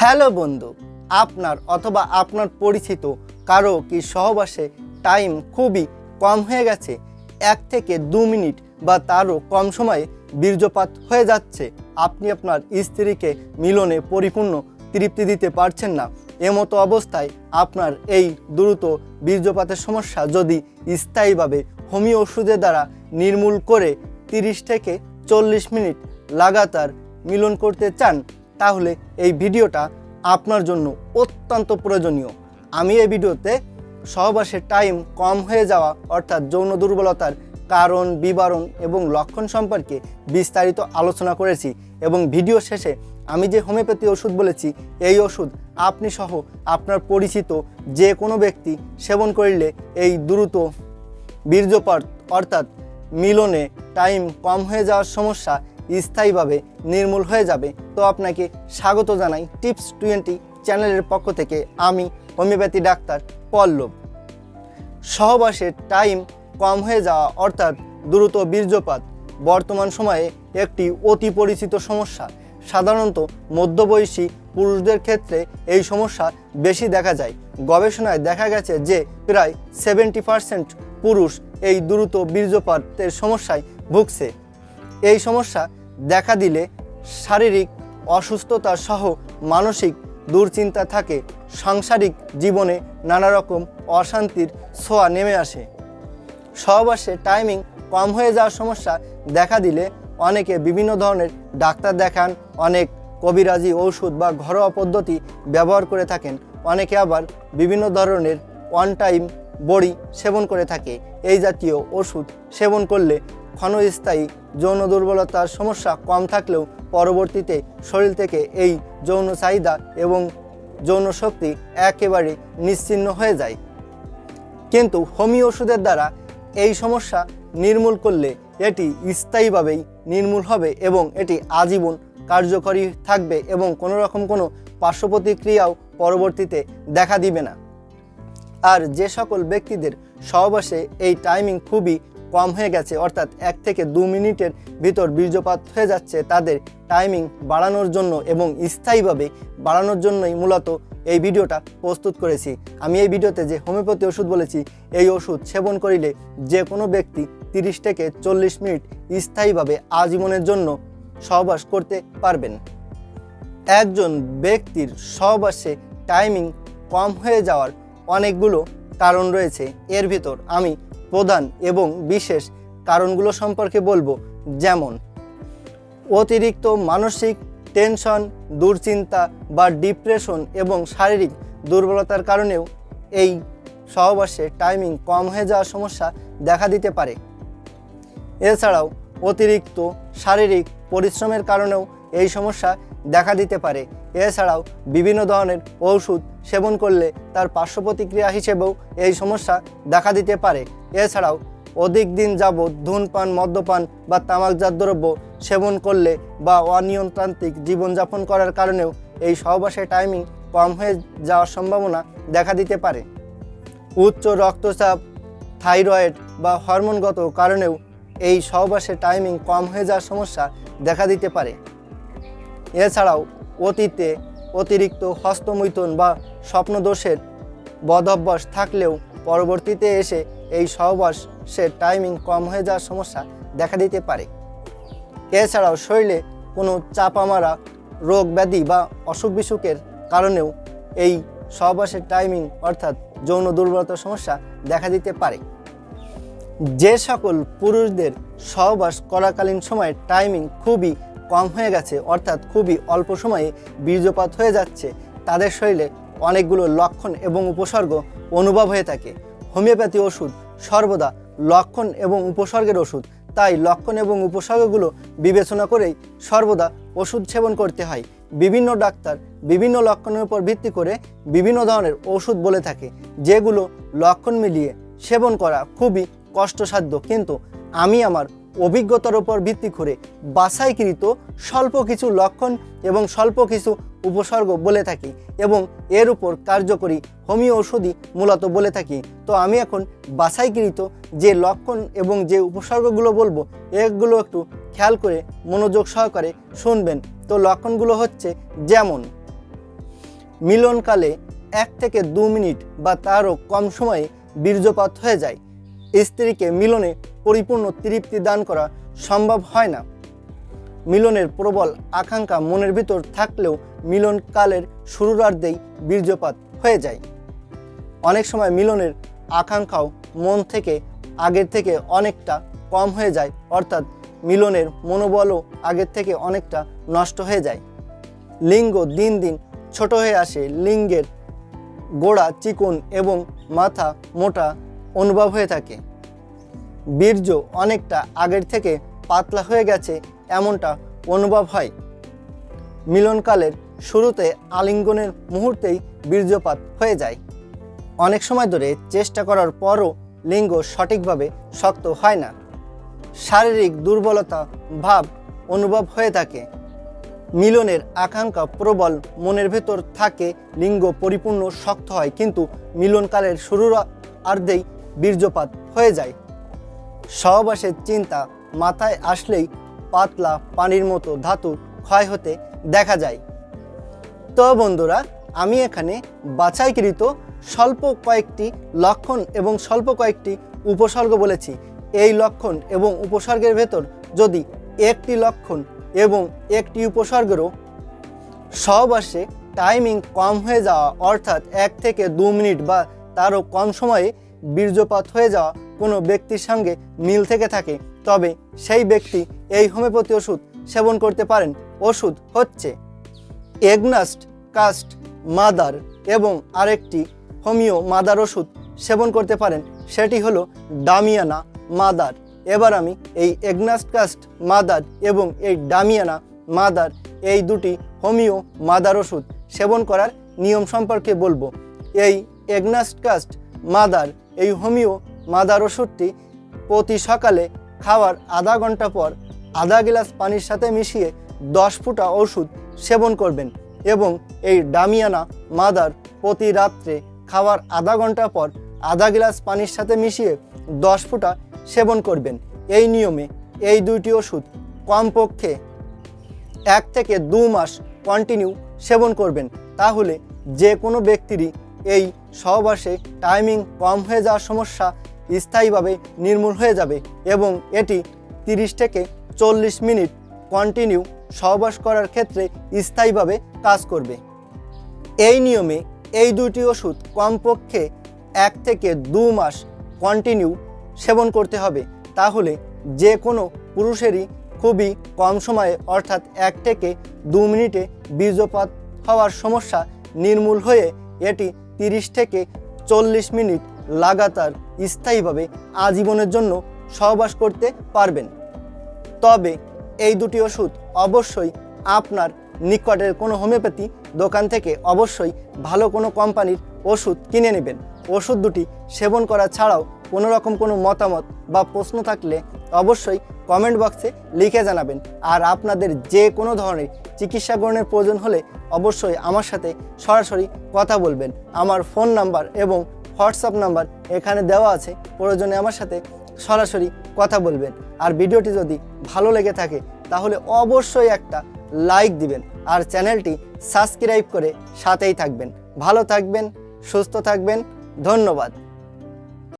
Hello বন্ধু, আপনার অথবা আপনার পরিচিত কারও কি সহবাসে টাইম খুবই কম হয়ে গেছে? এক থেকে দু মিনিট বা তারও কম সময়ে বীর্যপাত হয়ে যাচ্ছে। আপনি আপনার স্ত্রীকে মিলনে পরিপূর্ণ তৃপ্তি দিতে পারছেন না। এমতো অবস্থায় আপনার এই দ্রুত বীর্যপাতের সমস্যা যদি স্থায়ীভাবে হোমিও ওষুধের দ্বারা নির্মূল করে তিরিশ থেকে চল্লিশ মিনিট লাগাতার মিলন করতে চান তাহলে এই ভিডিওটা আপনার জন্য অত্যন্ত প্রয়োজনীয়। আমি এই ভিডিওতে সহবাসের টাইম কম হয়ে যাওয়া অর্থাৎ যৌন দুর্বলতার কারণ, বিবরণ এবং লক্ষণ সম্পর্কে বিস্তারিত আলোচনা করেছি এবং ভিডিও শেষে আমি যে হোমিওপ্যাথি ওষুধ বলেছি, এই ওষুধ আপনি সহ আপনার পরিচিত যে কোনো ব্যক্তি সেবন করলে এই দ্রুত বীর্যপাত অর্থাৎ মিলনে টাইম কম হয়ে যাওয়ার সমস্যা স্থায়ীভাবে নির্মূল হয়ে যাবে। তো আপনাকে স্বাগত জানাই টিপস টোয়েন্টি চ্যানেলের পক্ষ থেকে আমি হোমিওপ্যাথি ডাক্তার পল্লব। সহবাসের টাইম কম হয়ে যাওয়া অর্থাৎ দ্রুত বীর্যপাত, বর্তমান সময়ে একটি অতি পরিচিত সমস্যা। সাধারণত মধ্যবয়সী পুরুষদের ক্ষেত্রে এই সমস্যা বেশি দেখা যায়। গবেষণায় দেখা গেছে যে প্রায় সেভেন্টি পার্সেন্ট পুরুষ এই দ্রুত বীর্যপাতের সমস্যায় ভুগছে। এই সমস্যা দেখা দিলে শারীরিক অসুস্থতা সহ মানসিক দুশ্চিন্তা থাকে, সাংসারিক জীবনে নানা রকম অশান্তির ছোঁয়া নেমে আসে। সহবাসে টাইমিং কম হয়ে যাওয়ার সমস্যা দেখা দিলে অনেকে বিভিন্ন ধরনের ডাক্তার দেখান, অনেক কবিরাজি ঔষধ বা ঘরোয়া পদ্ধতি ব্যবহার করে থাকেন। অনেকে আবার বিভিন্ন ধরনের ওয়ান টাইম বড়ি সেবন করে থাকে। এই জাতীয় ওষুধ সেবন করলে ক্ষণস্থায়ী যৌন দুর্বলতার সমস্যা কম থাকলেও পরবর্তীতে শরীর থেকে এই যৌন চাহিদা এবং যৌন শক্তি একেবারে নিশ্চিন্ন হয়ে যায়। কিন্তু হোমিও ওষুধের দ্বারা এই সমস্যা নির্মূল করলে এটি স্থায়ীভাবেই নির্মূল হবে এবং এটি আজীবন কার্যকরী থাকবে এবং কোনো রকম কোনো পার্শ্ব প্রতিক্রিয়াও পরবর্তীতে দেখা দিবে না। আর যে সকল ব্যক্তিদের সহবাসে এই টাইমিং খুবই কম হয়ে গেছে, অর্থাৎ এক থেকে দু মিনিটের ভিতর বীর্যপাত হয়ে যাচ্ছে তাদের টাইমিং বাড়ানোর জন্য এবং স্থায়ীভাবে বাড়ানোর জন্যই মূলত এই ভিডিওটা প্রস্তুত করেছি। আমি এই ভিডিওতে যে হোমিওপ্যাথি ওষুধ বলেছি, এই ওষুধ সেবন করিলে যে কোনো ব্যক্তি তিরিশ থেকে চল্লিশ মিনিট স্থায়ীভাবে আজীবনের জন্য সহবাস করতে পারবেন। একজন ব্যক্তির সহবাসে টাইমিং কম হয়ে যাওয়ার অনেকগুলো কারণ রয়েছে। এর ভিতর আমি প্রধান এবং বিশেষ কারণগুলো সম্পর্কে বলব, যেমন অতিরিক্ত মানসিক টেনশন, দুশ্চিন্তা বা ডিপ্রেশন এবং শারীরিক দুর্বলতার কারণেও এই সহবাসে টাইমিং কম হয়ে যাওয়ার সমস্যা দেখা দিতে পারে। এছাড়াও অতিরিক্ত শারীরিক পরিশ্রমের কারণেও এই সমস্যা দেখা দিতে পারে। এছাড়াও বিভিন্ন ধরনের ঔষধ সেবন করলে তার পার্শ্ব প্রতিক্রিয়া হিসেবেও এই সমস্যা দেখা দিতে পারে। এছাড়াও অধিক দিন যাবৎ ধূমপান, মদ্যপান বা তামাকজাত দ্রব্য সেবন করলে বা অনিয়ন্ত্রান্তিক জীবনযাপন করার কারণেও এই সহবাসের টাইমিং কম হয়ে যাওয়ার সম্ভাবনা দেখা দিতে পারে। উচ্চ রক্তচাপ, থাইরয়েড বা হরমোনগত কারণেও এই সহবাসের টাইমিং কম হয়ে যাওয়ার সমস্যা দেখা দিতে পারে। এছাড়াও অতীতে অতিরিক্ত হস্তমৈথুন বা স্বপ্নদোষের বদভ্যাস থাকলেও পরবর্তীতে এসে এই সহবাসের টাইমিং কম হয়ে যাওয়ার সমস্যা দেখা দিতে পারে। এছাড়াও শরীরে কোনো চাপা মারা রোগ ব্যাধি বা অসুখ বিসুখের কারণেও এই সহবাসের টাইমিং অর্থাৎ যৌন দুর্বলতার সমস্যা দেখা দিতে পারে। যে সকল পুরুষদের সহবাস করাকালীন সময়ে টাইমিং খুবই কম হয়ে গেছে, অর্থাৎ খুবই অল্প সময়ে বীর্যপাত হয়ে যাচ্ছে, তাদের শরীরে অনেকগুলো লক্ষণ এবং উপসর্গ অনুভব হয়ে থাকে। হোমিওপ্যাথি ওষুধ সর্বদা লক্ষণ এবং উপসর্গের ওষুধ, তাই লক্ষণ এবং উপসর্গগুলো বিবেচনা করেই সর্বদা ওষুধ সেবন করতে হয়। বিভিন্ন ডাক্তার বিভিন্ন লক্ষণের উপর ভিত্তি করে বিভিন্ন ধরনের ওষুধ বলে থাকে, যেগুলো লক্ষণ মিলিয়ে সেবন করা খুবই কষ্টসাধ্য। কিন্তু আমি আমার অভিজ্ঞতার উপর ভিত্তি করে বাছাইকৃত স্বল্প কিছু লক্ষণ এবং স্বল্প কিছু উপসর্গ বলে থাকি এবং এর উপর কার্যকরী হোমিও ওষুধই মূলত বলে থাকি। তো আমি এখন বাছাইকৃত যে লক্ষণ এবং যে উপসর্গগুলো বলব, এগুলো একটু খেয়াল করে মনোযোগ সহকারে শুনবেন। তো লক্ষণগুলো হচ্ছে যেমন, মিলনকালে এক থেকে দু মিনিট বা তারও কম সময়ে বীর্যপাত হয়ে যায়। স্ত্রীকে মিলনে পরিপূর্ণ তৃপ্তি দান করা সম্ভব হয় না। মিলনের প্রবল আকাঙ্ক্ষা মনের ভিতর থাকলেও মিলনকালের শুরুরার্ধেই বীর্যপাত হয়ে যায়। অনেক সময় মিলনের আকাঙ্ক্ষাও মন থেকে, আগের থেকে অনেকটা কম হয়ে যায়, অর্থাৎ মিলনের মনোবলও আগের থেকে অনেকটা নষ্ট হয়ে যায়। লিঙ্গ দিন দিন ছোট হয়ে আসে। লিঙ্গের গোড়া, চিকন এবং মাথা মোটা অনুভব হয়ে থাকে। বীর্য অনেকটা আগের থেকে পাতলা হয়ে গেছে এমনটা অনুভব হয়। মিলনকালের শুরুতে আলিঙ্গনের মুহূর্তেই বীর্যপাত হয়ে যায়। অনেক সময় ধরে চেষ্টা করার পরও লিঙ্গ সঠিকভাবে শক্ত হয় না। শারীরিক দুর্বলতা ভাব অনুভব হয়ে থাকে। মিলনের আকাঙ্ক্ষা প্রবল মনের ভেতর থাকে, লিঙ্গ পরিপূর্ণ শক্ত হয়, কিন্তু মিলনকালের শুরুর আর্ধেই বীর্যপাত হয়ে যায়। সহবাসের চিন্তা মাথায় আসলেই পাতলা পানির মতো ধাতু ক্ষয় হতে দেখা যায়। তো বন্ধুরা, আমি এখানে বাছাইকৃত স্বল্প কয়েকটি লক্ষণ এবং স্বল্প কয়েকটি উপসর্গ বলেছি। এই লক্ষণ এবং উপসর্গের ভেতর যদি একটি লক্ষণ এবং একটি উপসর্গেরও সহবাসে টাইমিং কম হয়ে যাওয়া অর্থাৎ এক থেকে দু মিনিট বা তারও কম সময়ে বীর্যপাত হয়ে যাওয়া কোনো ব্যক্তির সঙ্গে মিল থেকে থাকে, তবে সেই ব্যক্তি এই হোমিওপ্যাথি ওষুধ সেবন করতে পারেন। ওষুধ হচ্ছে এগনাস্ট কাস্ট মাদার এবং আরেকটি হোমিও মাদার ওষুধ সেবন করতে পারেন, সেটি হলো ডামিয়ানা মাদার। এবার আমি এই এগনাস্ট কাস্ট মাদার এবং এই ডামিয়ানা মাদার, এই দুটি হোমিও মাদার ওষুধ সেবন করার নিয়ম সম্পর্কে বলব। এই এগনাস্ট কাস্ট মাদার এই হোমিও মাদার ওষুধটি প্রতি সকালে খাওয়ার আধা ঘণ্টা পর আধা গ্লাস পানির সাথে মিশিয়ে দশ ফুটা ওষুধ সেবন করবেন এবং এই ডামিয়ানা মাদার প্রতি রাত্রে খাওয়ার আধা ঘণ্টা পর আধা গ্লাস পানির সাথে মিশিয়ে দশ ফুটা সেবন করবেন। এই নিয়মে এই দুইটি ওষুধ কমপক্ষে এক থেকে দু মাস কন্টিনিউ সেবন করবেন। তাহলে যে কোনো ব্যক্তিরই এই সহবাসে টাইমিং কম হয়ে যাওয়ার সমস্যা স্থায়ীভাবে নির্মূল হয়ে যাবে এবং এটি তিরিশ থেকে চল্লিশ মিনিট কন্টিনিউ সহবাস করার ক্ষেত্রে স্থায়ীভাবে কাজ করবে। এই নিয়মে এই দুটি ওষুধ কমপক্ষে এক থেকে দু মাস কন্টিনিউ সেবন করতে হবে। তাহলে যে কোনো পুরুষেরই খুবই কম সময়ে অর্থাৎ এক থেকে দু মিনিটে বীর্যপাত হওয়ার সমস্যা নির্মূল হয়ে এটি তিরিশ থেকে চল্লিশ মিনিট লাগাতার স্থায়ীভাবে আজীবনের জন্য সহবাস করতে পারবেন। তবে এই দুটি ওষুধ অবশ্যই আপনার নিকটের কোনো হোমিওপ্যাথি দোকান থেকে অবশ্যই ভালো কোনো কোম্পানির ওষুধ কিনে নেবেন। ওষুধ দুটি সেবন করা ছাড়াও কোনো রকম কোনো মতামত বা প্রশ্ন থাকলে অবশ্যই কমেন্ট বক্সে লিখে জানাবেন। আর আপনাদের যে কোনো ধরনের চিকিৎসা গ্রহণের প্রয়োজন হলে অবশ্যই আমার সাথে সরাসরি কথা বলবেন। আমার ফোন নাম্বার এবং হোয়াটসঅ্যাপ নাম্বার এখানে দেওয়া আছে। প্রয়োজনে আমার সাথে সরাসরি কথা বলবেন। আর ভিডিওটি যদি ভালো লেগে থাকে, তাহলে অবশ্যই একটা লাইক দিবেন। আর চ্যানেলটি সাবস্ক্রাইব করে সাথেই থাকবেন। ভালো থাকবেন, সুস্থ থাকবেন। ধন্যবাদ।